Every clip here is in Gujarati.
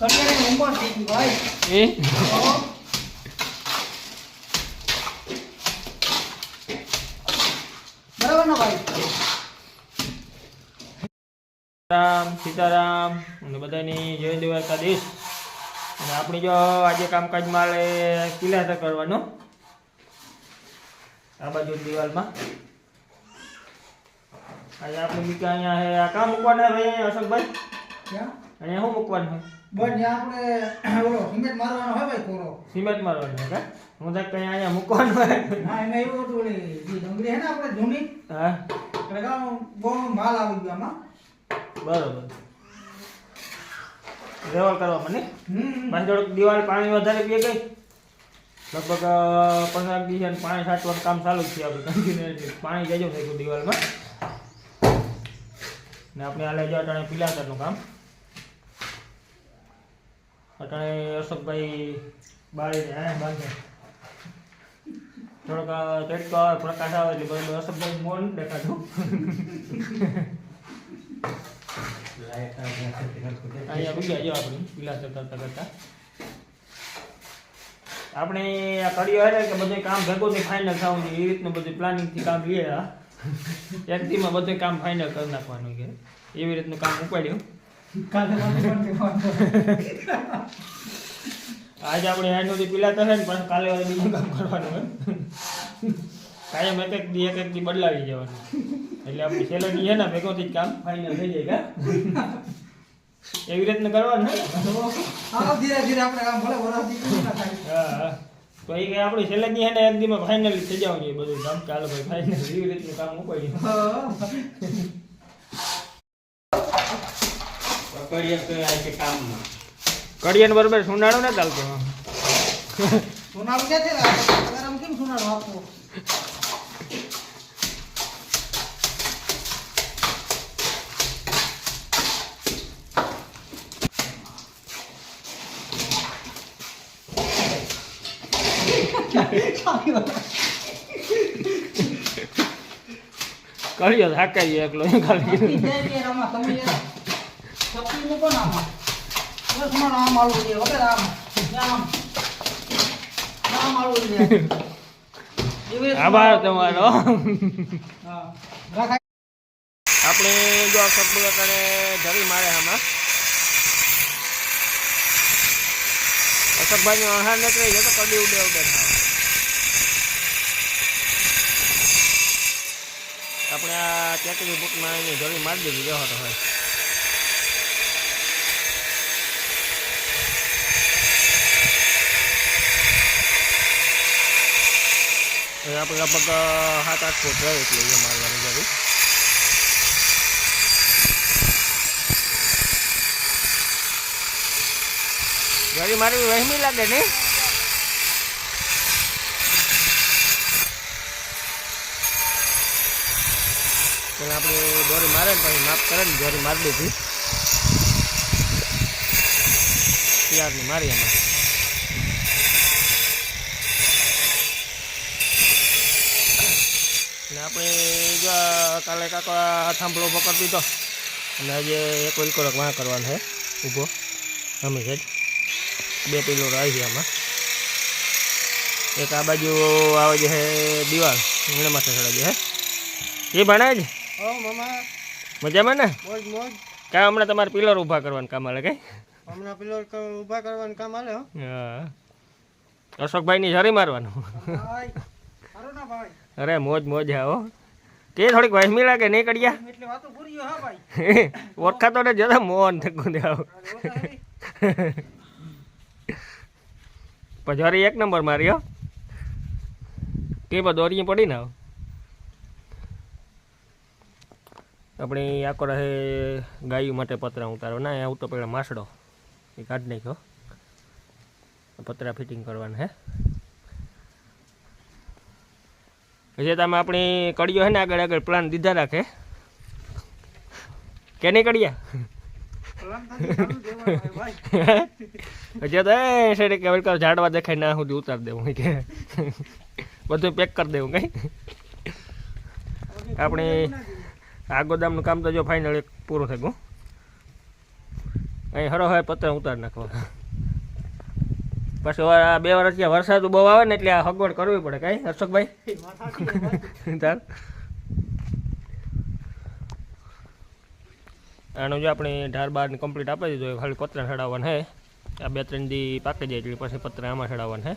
એ? બરાબર ને ભાઈ? રામ સીતારામ. અને બધાની જય દ્વારકાધીશ. અને આપણી જો આજે કામકાજ માલે પિલાટર કરવાનો. આ બાજુ દિવાલમાં. આજે આપણે બીજા અહીંયા આ કામ મૂકવાના હવે અશોકભાઈ? અહીંયા શું મૂકવાનું હોય બસ જ્યાં આપણે ઓલો સિમેન્ટ મારવાનો હોય ભાઈ કોરો. સિમેન્ટ મારવાનું હે હું તો કઈ અહીંયા મૂકવાનું હોય. ના એમાં એવું હતું ઓલી જે ડુંગળી હે ને આપણે જૂની હા. એટલે કામ બહુ માલ આવી ગયો આમાં. બરોબર. રેવલ કરવા મને? પાછી થોડુંક દિવાળી પાણી વધારે પીએ ગઈ લગભગ પંદર દિવસ પાણી સાચવાનું કામ ચાલુ છે આપણે કન્ટિન્યુઅસલી પાણી જજો થઈ ગયું દિવાળમાં. ને આપણે હાલે જવા અટાણે પિલાતરનું કામ. અટાણે અશોકભાઈ બાળીને હા બાંધે થોડોક તડકો આવે પ્રકાશ આવે એટલે બધું અશોકભાઈ મોં નથી દેખાતું. અહીંયા બીજા જો આપણે કરતા કરતા આપણે આ કર્યો હે કે બધું કામ ભેગું થી ફાઇનલ થવું જોઈએ એ રીતનું બધું પ્લાનિંગથી કામ લઈએ આ એક દીમાં બધું કામ ફાઇનલ કરી નાખવાનું કે એવી રીતનું કામ ઉપાડ્યું. આજે આપણે થી પિલાતર છે ને પણ કાલે વાળે બીજું કામ કરવાનું એમ કાયમ એક એક દી એક એક દી બદલાવી જવાનું. એટલે આપણે દી છે ને ભેગો થી જ કામ. ફાઇનલ થઈ જાય કા? એવી રીતના કરવાનું ધીરે ધીરે આપણે કામ ભલે થાય. હા તો એ કે આપણે દી હે ને એક દીમાં ફાઇનલી થઈ જવાનું બધું કામ. ચાલો ભાઈ ફાઇનલ એવી રીતનું કામ ઉપાડ્યું હા. કડિયાને બરોબર સુનાડો ને ચાલતો સોનારું ક્યાં છે? ગરમ કેમ થાકાઈ એકલો ખાલી આપણે જો સબુ અત્યારે ધરી મારે આમાં. અશોકભાઈ નો આહાર નીકળી જાય તો કડી ઉડે ઉડે થાય. આપણે આ ચેકરી બુકમાં એની ધરી મારી દીધી જવા તો હોય. આપણે લગભગ સાત આઠ ફૂટ રહે એટલે એ મારવાની જરૂર ઘરે મારી વહેમી લાગે ને પેલા આપણે દોરી મારે ને પછી માપ કરે ને દોરી મારી દીધી ત્યારની મારી એમાં આપણે જો કાલે કાકો થાંભલો ઊભો કરી દીધો. અને આજે એક વિલકોડક વાં કરવાનો છે ઊભો. અમે છે બે પિલો આવી છે આમાં. એક આ બાજુ આવે છે દિવાલ. એને માથે ચડાવી છે એ ભણાય જ મજામાં ને? કાં હમણાં તમારે પિલર ઊભા કરવાનું કામ હાલે કઈ? હમણાં પિલર ઊભા કરવાનું કામ આલે હો. હા. અશોકભાઈની જરી મારવાનું. ના ભાઈ. અરે મોજ મોજ આવો હો. કે થોડીક વહેમી લાગે નહીં કડિયા? હા ઓળખાતો ને જતા મોહન થકું દેવ પજારી એક નંબર માર્યો કે દોરી પડી ને આપણે આખો રહે ગાયું માટે પતરા ઉતારો. ના અહીંયા તો પેલા માસડો. એ કાઢી નાખ્યો. પતરા ફિટિંગ કરવાના હે. પછી તમે આપણી કડીઓ હે ને આગળ આગળ પ્લાન દીધા રાખે. કે નહીં કડિયા? હજી તો એ છે કે વેલકમ ઝાડવા દેખાય ના સુધી ઉતાર દેવું કે. બધું પેક કરી દેવું, કઈ. આપણે આ ગોદામનું કામ તો જો ફાઇનલ એક પૂરું થઈ ગયું. અહીં હરો હોય પતરા ઉતાર નાખવા. પછી બે વર્ષ ત્યાં વરસાદ બહુ આવે ને એટલે આ સગવડ કરવી પડે કઈ. હર્ષકભાઈ તાર આનું જો આપણે ઢાર બાર કમ્પ્લીટ આપી દીધું ખાલી પતરા ચડાવવાનું હે. આ બે ત્રણ દી પાકી જાય એટલે પછી પતરા આમાં ચડાવવાનું હે.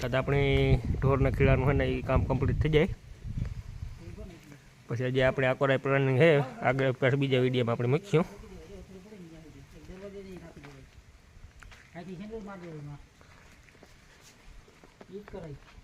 કદાચ આપણી ઢોરના ખીડાનું હોય ને એ કામ કમ્પ્લીટ થઈ જાય. પછી આજે આપણે આકોરાય પ્લાનિંગ છે આગળ પછી બીજા વિડીયોમાં આપણે મૂકીશું. અહીંથી સેન્ડલ મારી દેવું એમાં. ઈ જ કરાય